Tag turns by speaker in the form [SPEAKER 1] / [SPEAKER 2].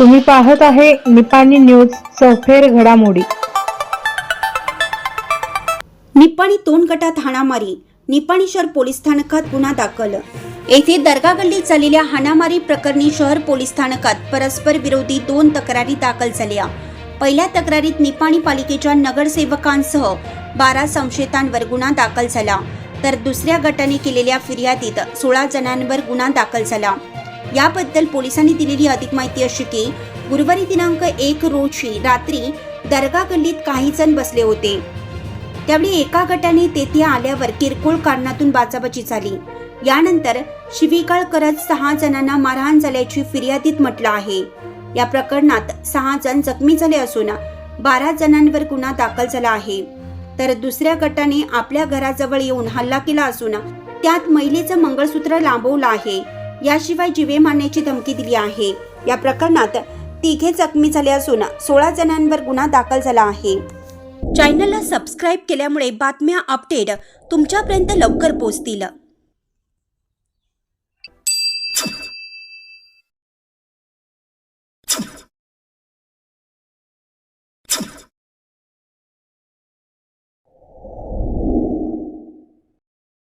[SPEAKER 1] तुम्ही पाहत आहे निपाणी न्यूज सफेर घडामोडी.
[SPEAKER 2] निप्पाणी दोन गटात हाणामारी निपाणी शहर पोलीस स्थानकात गुन्हा दाखल. येथे दर्गा गल्लीत झालेल्या हाणामारी प्रकरणी शहर पोलीस स्थानकात परस्पर विरोधी दोन तक्रारी दाखल झाल्या. पहिल्या तक्रारीत निपाणी पालिकेच्या नगरसेवकांसह बारा संशयितांवर गुन्हा दाखल झाला. तर दुसऱ्या गटाने केलेल्या फिर्यादीत सोळा जणांवर गुन्हा दाखल झाला. याबद्दल पोलिसांनी दिलेली अधिक माहिती अशी की गुरुवारी दिनांक एक रोजी रात्री दर्गा गल्लीत काही जण बसले होते. त्यावेळी एका गटाने तेथे आल्यावर किरकोळ कारणातून बाचाबाची झाली. यानंतर शिवीगाळ करत सहा जणांना मारहाण झाल्याची फिर्यादीत म्हटलं आहे. या प्रकरणात सहा जण जखमी झाले असून बारा जणांवर गुन्हा दाखल झाला आहे. तर दुसऱ्या गटाने आपल्या घराजवळ येऊन हल्ला केला असून त्यात महिलेचं मंगळसूत्र लांबवलं आहे. याशिवाय जीवे मारण्याची धमकी दिली आहे. या प्रकरणात तिघे जखमी झाले असून सोळा जणांवर गुन्हा दाखल झाला आहे. चॅनलला सबस्क्राईब केल्यामुळे बातम्या अपडेट तुमच्यापर्यंत लवकर पोहोचतील.